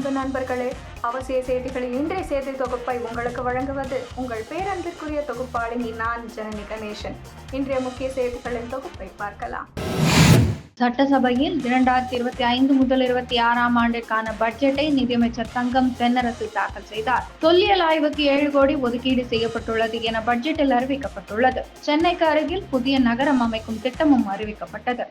அன்பு நண்பர்களே அவசிய செய்திகளின் இன்றைய செய்தி தொகுப்பை உங்களுக்கு வழங்குவது உங்கள் பேரன்பிற்குரிய தொகுப்பாளினி நான் ஜனனி கணேசன். இன்றைய முக்கிய செய்திகளின் தொகுப்பை பார்க்கலாம். சட்டசபையில் இரண்டாயிரத்தி இருபத்தி ஐந்து முதல் இருபத்தி ஆறாம் ஆண்டிற்கான பட்ஜெட்டை நிதியமைச்சர் தங்கம் தென்னரசு தாக்கல் செய்தார். தொல்லியல் ஆய்வுக்கு ஏழு கோடி ஒதுக்கீடு செய்யப்பட்டுள்ளது என பட்ஜெட்டில் அறிவிக்கப்பட்டுள்ளது. சென்னைக்கு அருகில் புதிய நகரம் அமைக்கும் திட்டமும் அறிவிக்கப்பட்டது.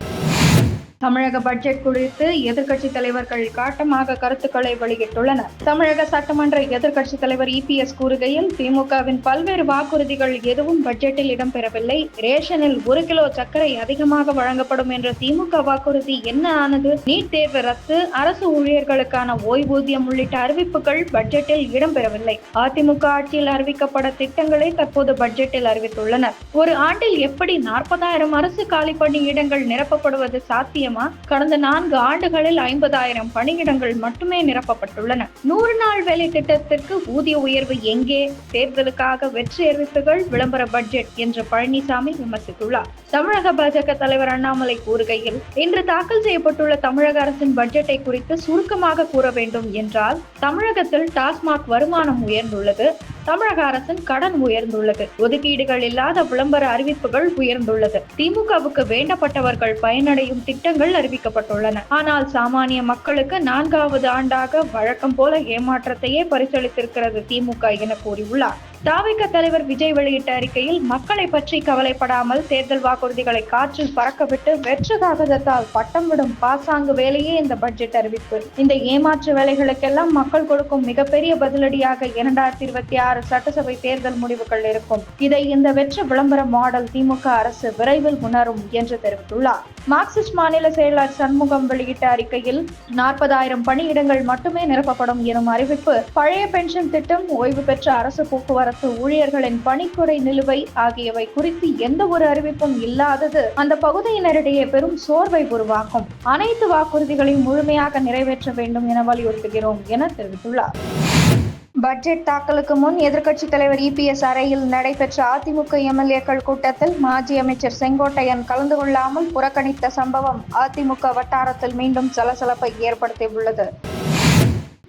தமிழக பட்ஜெட் குறித்து எதிர்க்கட்சி தலைவர்கள் காட்டமாக கருத்துக்களை வெளியிட்டுள்ளனர். தமிழக சட்டமன்ற எதிர்க்கட்சி தலைவர் இபிஎஸ் கூறுகையில் திமுகவின் பல்வேறு வாக்குறுதிகள் எதுவும் பட்ஜெட்டில் இடம்பெறவில்லை. ரேஷனில் ஒரு கிலோ சர்க்கரை அதிகமாக வழங்கப்படும் என்ற திமுக வாக்குறுதி என்ன ஆனது? நீட் தேர்வு ரத்து அரசு ஊழியர்களுக்கான ஓய்வூதியம் உள்ளிட்ட அறிவிப்புகள் பட்ஜெட்டில் இடம்பெறவில்லை. அதிமுக ஆட்சியில் அறிவிக்கப்பட திட்டங்களை தற்போது பட்ஜெட்டில் அறிவித்துள்ளனர். ஒரு ஆண்டில் எப்படி நாற்பதாயிரம் அரசு காலி பணியிடங்கள் நிரப்பப்படுவது சாத்தியம் முக்கியமா கடந்த நான்கு ஆண்டுகளில் ஐம்பதாயிரம் பணியிடங்கள் மட்டுமே நிரப்பப்பட்டுள்ளன. நூறு நாள் வேலை திட்டத்திற்கு ஊதிய உயர்வு எங்கே? தேர்தலுக்காக வெற்றி அறிவிப்புகள் விளம்பர பட்ஜெட் என்று பழனிசாமி விமர்சித்துள்ளார். தமிழக பாஜக தலைவர் அண்ணாமலை கூறுகையில் இன்று தாக்கல் செய்யப்பட்டுள்ள தமிழக அரசின் பட்ஜெட்டை குறித்து சுருக்கமாக கூற வேண்டும் என்றால் தமிழகத்தில் டாஸ்மாக் வருமானம் உயர்ந்துள்ளது. தமிழக அரசின் கடன் உயர்ந்துள்ளது. ஒதுக்கீடுகள் இல்லாத விளம்பர அறிவிப்புகள் உயர்ந்துள்ளது. திமுகவுக்கு வேண்டப்பட்டவர்கள் பயனடையும் திட்டங்கள் அறிவிக்கப்பட்டுள்ளன. ஆனால் சாமானிய மக்களுக்கு நான்காவது ஆண்டாக வழக்கம் போல ஏமாற்றத்தையே பரிசளித்திருக்கிறது திமுக என கூறியுள்ளார். தாவிக தலைவர் விஜய் வெளியிட்ட அறிக்கையில் மக்களை பற்றி கவலைப்படாமல் தேர்தல் வாக்குறுதிகளை காற்றில் பறக்கவிட்டு வெற்று காகிதத்தால் பட்டம் விடும் பாசாங்கு வேலையே இந்த பட்ஜெட் அறிவிப்பு. இந்த ஏமாற்று வேலைகளுக்கெல்லாம் மக்கள் கொடுக்கும் மிகப்பெரிய பதிலடியாக இரண்டாயிரத்தி இருபத்தி ஆறு சட்டசபை தேர்தல் முடிவுகள் இருக்கும். இதை இந்த வெற்று விளம்பர மாடல் திமுக அரசு விரைவில் உணரும் என்று தெரிவித்துள்ளார். மார்க்சிஸ்ட் மாநில செயலர் சண்முகம் வெளியிட்ட அறிக்கையில் நாற்பதாயிரம் பணியிடங்கள் மட்டுமே நிரப்பப்படும் எனும் அறிவிப்பு பழைய பென்ஷன் திட்டம் ஓய்வு பெற்ற அரசு போக்குவரத்து ஊழியர்களின் பணிக்குறை நிலுவை ஆகியவை குறித்து எந்த ஒரு அறிவிப்பும் இல்லாதது அந்த பகுதியினரிடையே பெரும் சோர்வை உருவாக்கும். அனைத்து வாக்குறுதிகளையும் முழுமையாக நிறைவேற்ற வேண்டும் என வலியுறுத்துகிறோம் என தெரிவித்துள்ளார். பட்ஜெட் தாக்கலுக்கு முன் எதிர்க்கட்சி தலைவர் இபிஎஸ் அறையில் நடைபெற்ற அதிமுக எம்எல்ஏக்கள் கூட்டத்தில் மாஜி அமைச்சர் செங்கோட்டையன் கலந்து கொள்ளாமல் புறக்கணித்த சம்பவம் அதிமுக வட்டாரத்தில் மீண்டும் சலசலப்பை ஏற்படுத்தியுள்ளது.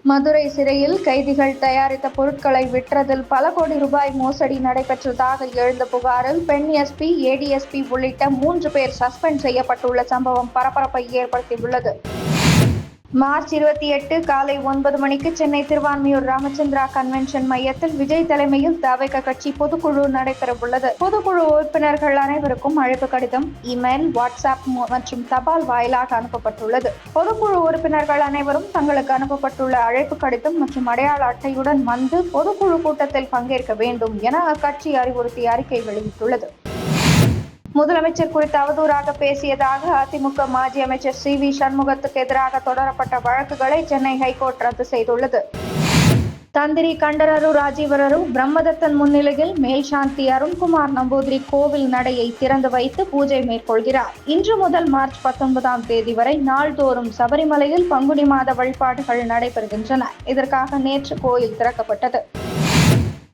மதுரை சிறையில் கைதிகள் தயாரித்த பொருட்களை விற்றதில் பல கோடி ரூபாய் மோசடி நடைபெற்றதாக எழுந்த புகாரில் பெண் எஸ்பி ஏடிஎஸ்பி உள்ளிட்ட மூன்று பேர் சஸ்பெண்ட் செய்யப்பட்டுள்ள சம்பவம் பரபரப்பை ஏற்படுத்தியுள்ளது. மார்ச் இருபத்தி எட்டு காலை ஒன்பது மணிக்கு சென்னை திருவான்மியூர் ராமச்சந்திரா கன்வென்ஷன் மையத்தில் விஜய் தலைமையில் தவைக கட்சி பொதுக்குழு நடைபெறவுள்ளது. பொதுக்குழு உறுப்பினர்கள் அனைவருக்கும் அழைப்பு கடிதம் இமெயில் வாட்ஸ்அப் மற்றும் தபால் வாயிலாக அனுப்பப்பட்டுள்ளது. பொதுக்குழு உறுப்பினர்கள் அனைவரும் தங்களுக்கு அனுப்பப்பட்டுள்ள அழைப்பு கடிதம் மற்றும் அடையாள அட்டையுடன் வந்து பொதுக்குழு கூட்டத்தில் பங்கேற்க வேண்டும் என அக்கட்சி அறிவுறுத்தி அறிக்கை வெளியிட்டுள்ளது. முதலமைச்சர் குறித்து அவதூறாக பேசியதாக அதிமுக மாஜி அமைச்சர் சி வி சண்முகத்துக்கு எதிராக தொடரப்பட்ட வழக்குகளை சென்னை ஹைகோர்ட் ரத்து செய்துள்ளது. தந்திரி கண்டரரு ராஜீவரரு பிரம்மதத்தன் முன்னிலையில் மேல்சாந்தி அருண்குமார் நம்பூதிரி கோவில் நடையை திறந்து வைத்து பூஜை மேற்கொள்கிறார். இன்று முதல் மார்ச் பத்தொன்பதாம் தேதி வரை நாள்தோறும் சபரிமலையில் பங்குனி மாத வழிபாடுகள் நடைபெறுகின்றன. இதற்காக நேற்று கோயில் திறக்கப்பட்டது.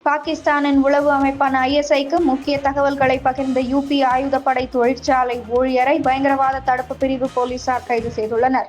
பாகிஸ்தானின் உளவு அமைப்பான ஐஎஸ்ஐக்கு முக்கிய தகவல்களை பகிர்ந்த யூபி ஆயுதப்படை தொழிற்சாலை ஊழியரை பயங்கரவாத தடுப்பு பிரிவு போலீசார் கைது செய்துள்ளனர்.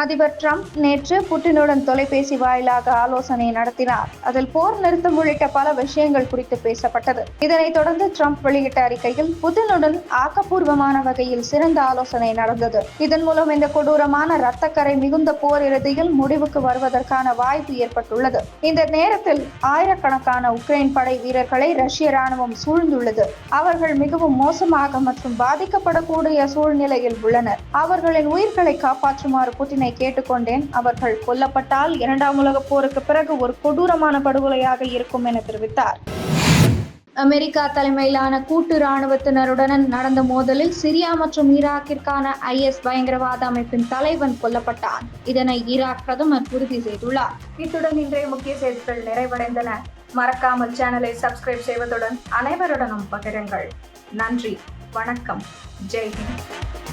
அதிபர் ட்ரம்ப் நேற்று புட்டினுடன் தொலைபேசி வாயிலாக ஆலோசனை நடத்தினார். அதில் போர் நிறுத்தம் உள்ளிட்ட பல விஷயங்கள் குறித்து பேசப்பட்டது. இதனைத் தொடர்ந்து ட்ரம்ப் வெளியிட்ட அறிக்கையில் புட்டினுடன் ஆக்கப்பூர்வமான வகையில் சிறந்த ஆலோசனை நடந்தது. இதன் மூலம் இந்த கொடூரமான இரத்தக்கரை மிகுந்த போர் இறுதியில் முடிவுக்கு வருவதற்கான வாய்ப்பு ஏற்பட்டுள்ளது. இந்த நேரத்தில் ஆயிரக்கணக்கான உக்ரைன் படை வீரர்களை ரஷ்ய ராணுவம் சூழ்ந்துள்ளது. அவர்கள் மிகவும் மோசமாக மற்றும் பாதிக்கப்படக்கூடிய சூழ்நிலையில் உள்ளனர். அவர்களின் உயிர்களை காப்பாற்றுமாறு புட்டினை என்னை கேட்டுக்கொண்டேன். அவர்கள் கொல்லப்பட்டால் இரண்டாம் உலக போருக்கு பிறகு ஒரு கொடூரமான படுகொலையாக இருக்கும் என தெரிவித்தார். அமெரிக்கா தலைமையிலான கூட்டு இராணுவத்தினருடன் நடந்த மோதலில் சிரியா மற்றும் ஈராக்கிற்கான ஐஎஸ் பயங்கரவாத அமைப்பின் தலைவன் கொல்லப்பட்டான். இதனை ஈராக் பிரதமர் உறுதி செய்துள்ளார். இத்துடன் இன்றைய முக்கிய செய்திகள் நிறைவடைந்தன. மறக்காமல் சேனலை சப்ஸ்கிரைப் செய்வதுடன் அனைவருடனும் பகிருங்கள். நன்றி. வணக்கம். ஜெய்ஹிந்த்.